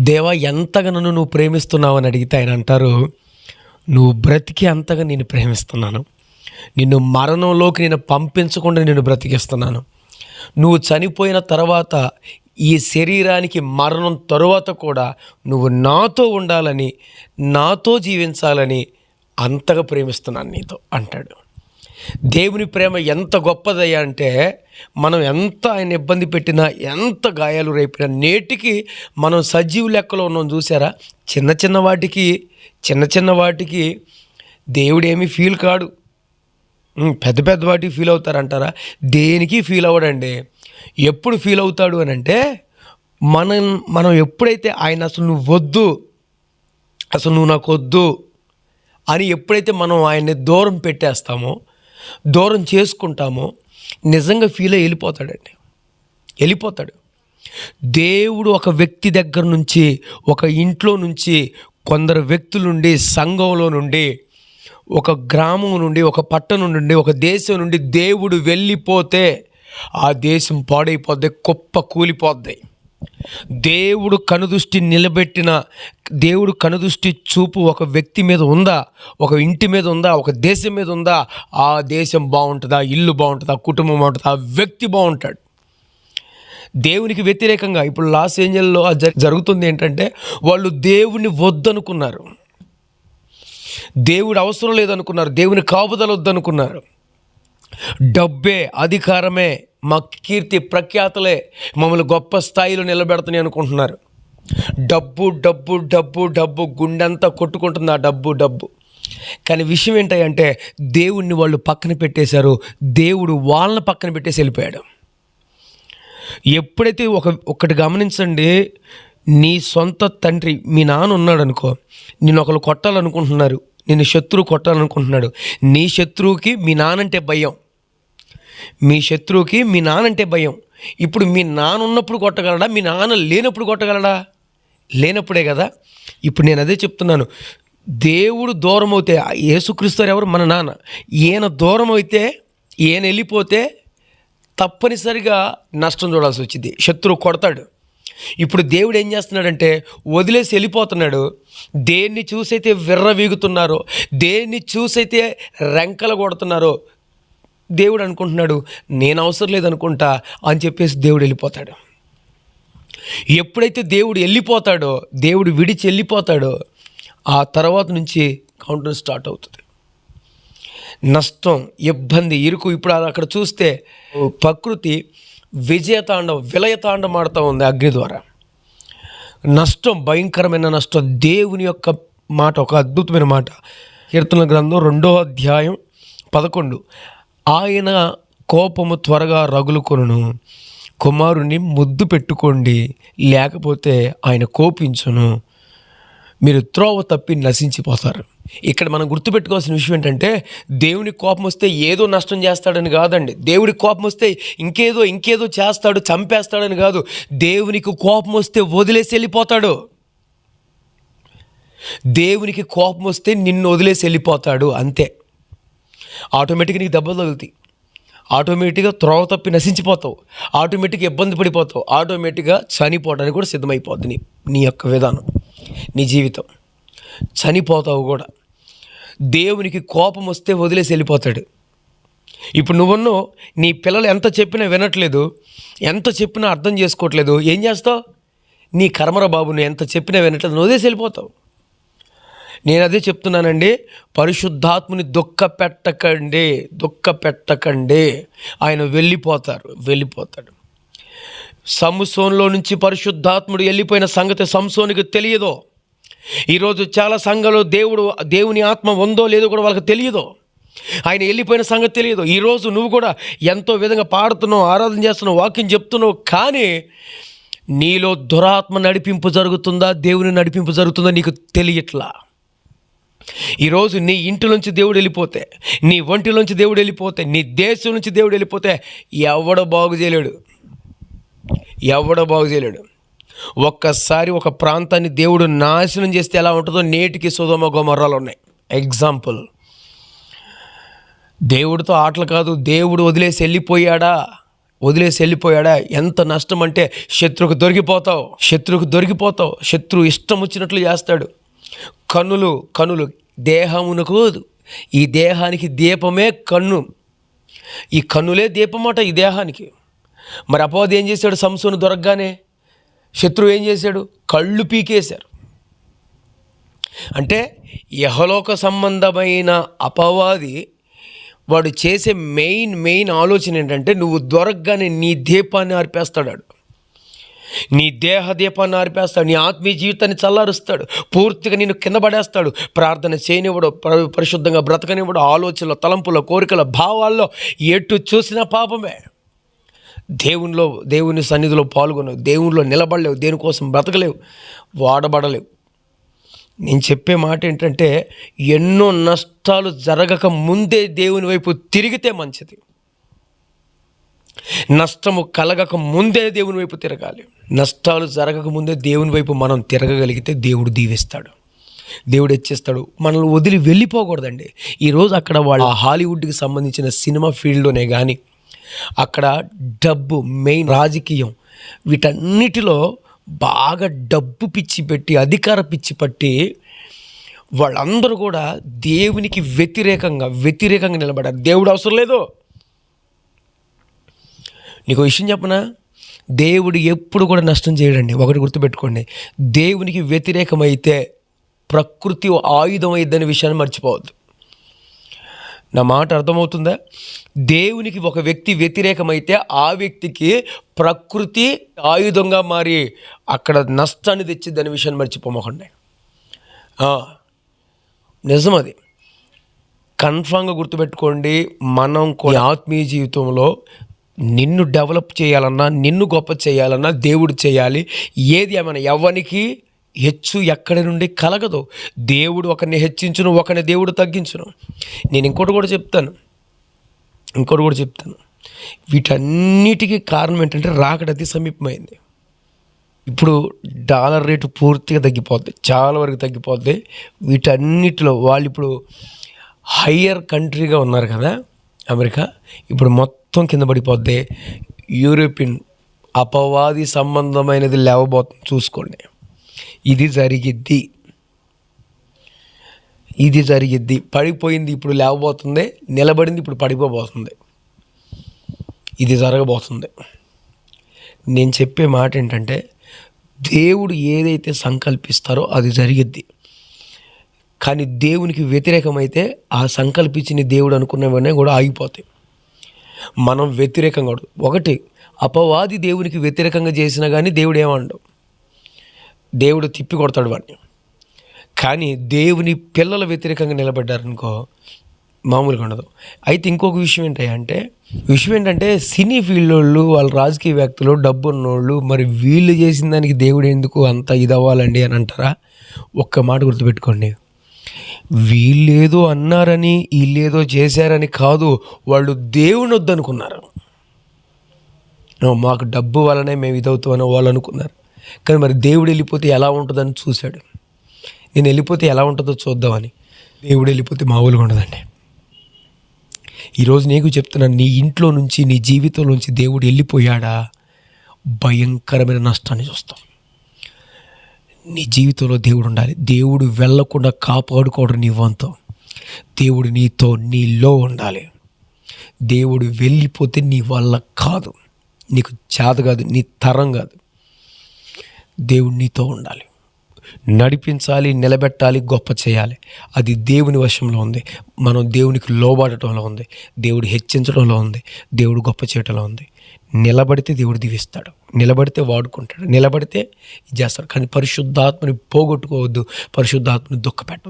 దేవా ఎంతగా నన్ను నువ్వు ప్రేమిస్తున్నావు అని అడిగితే ఆయన అంటారు నువ్వు బ్రతికి అంతగా నేను ప్రేమిస్తున్నాను. నిన్ను మరణంలోకి నేను పంపించకుండా నేను బ్రతికిస్తున్నాను. నువ్వు చనిపోయిన తర్వాత ఈ శరీరానికి మరణం తరువాత కూడా నువ్వు నాతో ఉండాలని నాతో జీవించాలని అంతగా ప్రేమిస్తున్నాను నీతో అంటాడు. దేవుని ప్రేమ ఎంత గొప్పదయ్యా అంటే మనం ఎంత ఆయన ఇబ్బంది పెట్టినా ఎంత గాయాలు రేపినా నేటికి మనం సజీవ లెక్కలో ఉన్నాం చూసారా చిన్న చిన్న వాటికి చిన్న చిన్న వాటికి దేవుడేమీ ఫీల్ కాడు. పెద్ద పెద్ద వాటికి ఫీల్ అవుతారంటారా? దేనికి ఫీల్ అవ్వడండి? ఎప్పుడు ఫీల్ అవుతాడు అని అంటే మనం మనం ఎప్పుడైతే ఆయన అసలు నువ్వు వద్దు అసలు నువ్వు నాకు వద్దు అని ఎప్పుడైతే మనం ఆయన్ని దూరం పెట్టేస్తామో దూరం చేసుకుంటామో నిజంగా ఫీల్ అయ్యి వెళ్ళిపోతాడండి. వెళ్ళిపోతాడు. దేవుడు ఒక వ్యక్తి దగ్గర నుంచి ఒక ఇంట్లో నుంచి కొందరు వ్యక్తుల నుండి సంఘంలో నుండి ఒక గ్రామం నుండి ఒక పట్టణం నుండి ఒక దేశం నుండి దేవుడు వెళ్ళిపోతే ఆ దేశం పాడైపోద్ది కుప్ప కూలిపోద్ది. దేవుడు కనుదృష్టి నిలబెట్టిన దేవుడు కనుదృష్టి చూపు ఒక వ్యక్తి మీద ఉందా? ఒక ఇంటి మీద ఉందా? ఒక దేశం మీద ఉందా? ఆ దేశం బాగుంటుందా? ఇల్లు బాగుంటుందా? కుటుంబం బాగుంటుందా? ఆ వ్యక్తి బాగుంటాడు. దేవునికి వ్యతిరేకంగా ఇప్పుడు లాస్ ఏంజల్లో జ- జరుగుతుంది ఏంటంటే వాళ్ళు దేవుని వద్దనుకున్నారు. దేవుడు అవసరం లేదనుకున్నారు. దేవుని కాపుదల వద్దనుకున్నారు డబ్బే అధికారమే మా కీర్తి ప్రఖ్యాతలే మమ్మల్ని గొప్ప స్థాయిలో నిలబెడతాయి అనుకుంటున్నారు. డబ్బు డబ్బు డబ్బు డబ్బు గుండెంతా కొట్టుకుంటుంది ఆ డబ్బు డబ్బు. కానీ విషయం ఏంటంటే దేవుణ్ణి వాళ్ళు పక్కన పెట్టేశారు దేవుడు వాళ్ళని పక్కన పెట్టేసి వెళ్ళిపోయాడు. ఎప్పుడైతే ఒక ఒకటి గమనించండి నీ సొంత తండ్రి మీ నాన్న ఉన్నాడు అనుకో నేను ఒకరు కొట్టాలనుకుంటున్నారు నేను శత్రువు కొట్టాలనుకుంటున్నాడు. నీ శత్రువుకి మీ నానంటే భయం. మీ శత్రువుకి మీ నానంటే భయం. ఇప్పుడు మీ నాన్న ఉన్నప్పుడు కొట్టగలడా? మీ నాన్న లేనప్పుడు కొట్టగలడా? లేనప్పుడే కదా. ఇప్పుడు నేను అదే చెప్తున్నాను. దేవుడు దూరం అవుతే యేసుక్రీస్తు ఎవరు? మన నాన్న. ఈయన దూరం అయితే ఈయన వెళ్ళిపోతే తప్పనిసరిగా నష్టం చూడాల్సి వచ్చింది. శత్రువు కొడతాడు. ఇప్పుడు దేవుడు ఏం చేస్తున్నాడంటే వదిలేసి వెళ్ళిపోతున్నాడు. దేన్ని చూసైతే విర్రవీగుతున్నారో దేన్ని చూసైతే రెంకలు కొడుతున్నారో దేవుడు అనుకుంటున్నాడు నేను అవసరం లేదనుకుంటా అని చెప్పేసి దేవుడు వెళ్ళిపోతాడు. ఎప్పుడైతే దేవుడు వెళ్ళిపోతాడో దేవుడు విడిచి వెళ్ళిపోతాడో ఆ తర్వాత నుంచి కౌంటర్ స్టార్ట్ అవుతుంది. నష్టం ఇబ్బంది ఇరుకు ఇప్పుడు అక్కడ చూస్తే ప్రకృతి విజయతాండం విలయతాండం ఆడుతూ ఉంది అగ్ని ద్వారా. నష్టం భయంకరమైన నష్టం దేవుని యొక్క మాట ఒక అద్భుతమైన మాట. కీర్తన గ్రంథం రెండో అధ్యాయం పదకొండు. ఆయన కోపము త్వరగా రగులుకొనును. కుమారుని ముద్దు పెట్టుకోండి లేకపోతే ఆయన కోపించును. మీరు త్రోవ తప్పి నశించిపోతారు. ఇక్కడ మనం గుర్తుపెట్టుకోవాల్సిన విషయం ఏంటంటే దేవుని కోపం వస్తే ఏదో నష్టం చేస్తాడని కాదండి. దేవుడి కోపం వస్తే ఇంకేదో ఇంకేదో చేస్తాడు చంపేస్తాడని కాదు. దేవునికి కోపం వస్తే వదిలేసి వెళ్ళిపోతాడు. దేవునికి కోపం వస్తే నిన్ను వదిలేసి వెళ్ళిపోతాడు. అంతే. ఆటోమేటిక్గా నీకు దెబ్బలు తగులుతాయి. ఆటోమేటిక్గా త్రోవ తప్పి నశించిపోతావు. ఆటోమేటిక్గా ఇబ్బంది పడిపోతావు. ఆటోమేటిక్గా చనిపోవడానికి కూడా సిద్ధమైపోద్ది నీ నీ యొక్క విధానం నీ జీవితం. చనిపోతావు కూడా. దేవునికి కోపం వస్తే వదిలేసి వెళ్ళిపోతాడు. ఇప్పుడు నువ్వున్నో నీ పిల్లలు ఎంత చెప్పినా వినట్లేదు ఎంత చెప్పినా అర్థం చేసుకోవట్లేదు ఏం చేస్తావు? నీ కర్మర బాబు నువ్వు ఎంత చెప్పినా వినట్లేదు నువ్వు వదిలేసి వెళ్ళిపోతావు. నేను అదే చెప్తున్నానండి పరిశుద్ధాత్ముని దుఃఖ పెట్టకండి దుఃఖ పెట్టకండి. ఆయన వెళ్ళిపోతారు వెళ్ళిపోతాడు. సంసోన్లో నుంచి పరిశుద్ధాత్ముడు వెళ్ళిపోయిన సంగతి సంసోనికి తెలియదో? ఈరోజు చాలా సంఘంలో దేవుడు దేవుని ఆత్మ ఉందో లేదో కూడా వాళ్ళకి తెలియదు? ఆయన వెళ్ళిపోయిన సంగతి తెలియదు? ఈరోజు నువ్వు కూడా ఎంతో విధంగా పాడుతున్నావు ఆరాధన చేస్తున్నావు వాక్యం చెప్తున్నావు కానీ నీలో దురాత్మ నడిపింపు జరుగుతుందా? దేవుని నడిపింపు జరుగుతుందా? నీకు తెలియట్లా? ఈరోజు నీ ఇంటిలోంచి దేవుడు వెళ్ళిపోతే నీ ఒంటిలోంచి దేవుడు వెళ్ళిపోతే నీ దేశం నుంచి దేవుడు వెళ్ళిపోతే ఎవడ బాగు చేయలేడు. ఎవడ బాగు చేయలేడు. ఒక్కసారి ఒక ప్రాంతాన్ని దేవుడు నాశనం చేస్తే ఎలా ఉంటుందో నేటికి సుధమ గోమర్రాలు ఉన్నాయి. ఎగ్జాంపుల్ దేవుడితో ఆటలు కాదు దేవుడు వదిలేసి వెళ్ళిపోయాడా? వదిలేసి వెళ్ళిపోయాడా? ఎంత నష్టం అంటే శత్రువుకు దొరికిపోతావు శత్రువుకు దొరికిపోతావు శత్రువు ఇష్టం వచ్చినట్లు చేస్తాడు. కన్నులు కన్నులు దేహమునకు ఈ దేహానికి దీపమే కన్ను. ఈ కన్నులే దీపమట ఈ దేహానికి. మరి అపవాది ఏం చేశాడు? సంసోను దొరకగానే శత్రువు ఏం చేశాడు? కళ్ళు పీకేశారు. అంటే యహలోక సంబంధమైన అపవాది వాడు చేసే మెయిన్ మెయిన్ ఆలోచన ఏంటంటే నువ్వు దొరకగానే నీ దీపాన్ని ఆర్పేస్తాడాడు. నీ దేహ దీపాన్ని ఆర్పేస్తాడు నీ ఆత్మీయ జీవితాన్ని చల్లారుస్తాడు పూర్తిగా నేను కింద పడేస్తాడు ప్రార్థన చేయనివ్వడు పరిశుద్ధంగా బ్రతకనివ్వడు. ఆలోచనలో తలంపులో కోరికల భావాల్లో ఎటు చూసినా పాపమే. దేవునిలో దేవుని సన్నిధిలో పాల్గొనవు. దేవునిలో నిలబడలేవు. దేనికోసం బ్రతకలేవు. వాడబడలేవు. నేను చెప్పే మాట ఏంటంటే ఎన్నో నష్టాలు జరగక ముందే దేవుని వైపు తిరిగితే మంచిది. నష్టము కలగక ముందే దేవుని వైపు తిరగాలి. నష్టాలు జరగక ముందే దేవుని వైపు మనం తిరగగలిగితే దేవుడు దీవిస్తాడు. దేవుడు ఇచ్చేస్తాడు మనల్ని వదిలి వెళ్ళిపోకూడదండి. ఈరోజు అక్కడ వాళ్ళ హాలీవుడ్కి సంబంధించిన సినిమా ఫీల్డ్లోనే కానీ అక్కడ డబ్బు మెయిన్ రాజకీయం వీటన్నిటిలో బాగా డబ్బు పిచ్చి పెట్టి అధికార పిచ్చి పట్టి వాళ్ళందరూ కూడా దేవునికి వ్యతిరేకంగా వ్యతిరేకంగా నిలబడారు దేవుడు అవసరం లేదు. నీకు విషయం చెప్పనా? దేవుడు ఎప్పుడు కూడా నష్టం చేయడండి. ఒకటి గుర్తుపెట్టుకోండి. దేవునికి వ్యతిరేకమైతే ప్రకృతి ఆయుధం అయిద్దనే విషయాన్ని మర్చిపోవద్దు. నా మాట అర్థమవుతుందా? దేవునికి ఒక వ్యక్తి వ్యతిరేకమైతే ఆ వ్యక్తికి ప్రకృతి ఆయుధంగా మారి అక్కడ నష్టాన్ని తెచ్చిద్దనే విషయాన్ని మర్చిపోమకండి. నిజం అది కన్ఫామ్గా గుర్తుపెట్టుకోండి. మనం కొన్ని ఆత్మీయ జీవితంలో నిన్ను డెవలప్ చేయాలన్నా నిన్ను గొప్ప చేయాలన్నా దేవుడు చేయాలి. ఏది ఏమైనా ఎవరికి హెచ్చు ఎక్కడి నుండి కలగదు. దేవుడు ఒకరిని హెచ్చించును ఒకరిని దేవుడు తగ్గించును. నేను ఇంకోటి కూడా చెప్తాను. ఇంకోటి కూడా చెప్తాను. వీటన్నిటికీ కారణం ఏంటంటే రాకడ అతి సమీపమైంది. ఇప్పుడు డాలర్ రేటు పూర్తిగా తగ్గిపోద్ది. చాలా వరకు తగ్గిపోద్ది. వీటన్నిటిలో వాళ్ళు ఇప్పుడు హయ్యర్ కంట్రీగా ఉన్నారు కదా అమెరికా. ఇప్పుడు మొత్తం మొత్తం కింద పడిపోద్ది. యూరోపియన్ అపవాది సంబంధమైనది లేవబోతుంది చూసుకోండి. ఇది జరిగిద్ది. ఇది జరిగిద్ది. పడిపోయింది ఇప్పుడు లేవబోతుంది. నిలబడింది ఇప్పుడు పడిపోబోతుంది. ఇది జరగబోతుంది. నేను చెప్పే మాట ఏంటంటే దేవుడు ఏదైతే సంకల్పిస్తారో అది జరిగిద్ది. కానీ దేవునికి వ్యతిరేకమైతే ఆ సంకల్పించిన దేవుడు అనుకున్నవన్నీ కూడా ఆగిపోతాయి. మనం వ్యతిరేకంగా ఒకటి అపవాది దేవునికి వ్యతిరేకంగా చేసినా కానీ దేవుడు ఏమండు దేవుడు తిప్పి కొడతాడు వాడిని. కానీ దేవుని పిల్లల వ్యతిరేకంగా నిలబడ్డారనుకో మామూలుగా ఉండదు. అయితే ఇంకొక విషయం ఏంటంటే విషయం ఏంటంటే సినీ ఫీల్డ్ వాళ్ళు వాళ్ళ రాజకీయ వ్యక్తులు డబ్బు ఉన్నోళ్ళు మరి వీళ్ళు చేసిన దానికి దేవుడు ఎందుకు అంత ఇది అవ్వాలండి అని అంటారా? ఒక్క మాట గుర్తుపెట్టుకోండి. వీళ్ళేదో అన్నారని వీళ్ళేదో చేశారని కాదు వాళ్ళు దేవుని వద్దనుకున్నారు మాకు డబ్బు వల్లనే మేము ఇదవుతామని వాళ్ళు అనుకున్నారు. కానీ మరి దేవుడు వెళ్ళిపోతే ఎలా ఉంటుందని చూశాడు. నేను వెళ్ళిపోతే ఎలా ఉంటుందో చూద్దామని. దేవుడు వెళ్ళిపోతే మామూలుగా ఉండదండి. ఈరోజు నీకు చెప్తున్నాను నీ ఇంట్లో నుంచి నీ జీవితం నుంచి దేవుడు వెళ్ళిపోయాడా? భయంకరమైన నష్టాన్ని చూస్తాం. నీ జీవితంలో దేవుడు ఉండాలి. దేవుడు వెళ్ళకుండా కాపాడుకోవడం నీ వంతం. దేవుడు నీతో నీలో ఉండాలి. దేవుడు వెళ్ళిపోతే నీ వల్ల కాదు. నీకు చేత కాదు నీ తరం కాదు. దేవుడు నీతో ఉండాలి. నడిపించాలి నిలబెట్టాలి గొప్ప చేయాలి. అది దేవుని వశంలో ఉంది. మనం దేవునికి లోబడటంలో ఉంది. దేవుడు హెచ్చించడంలో ఉంది. దేవుడు గొప్ప చేయటంలో ఉంది. నిలబడితే దేవుడు దీవిస్తాడు. నిలబడితే వాడుకుంటాడు. నిలబడితే ఇది చేస్తాడు. కానీ పరిశుద్ధాత్మని పోగొట్టుకోవద్దు. పరిశుద్ధాత్మని దుఃఖపెట్టవద్దు.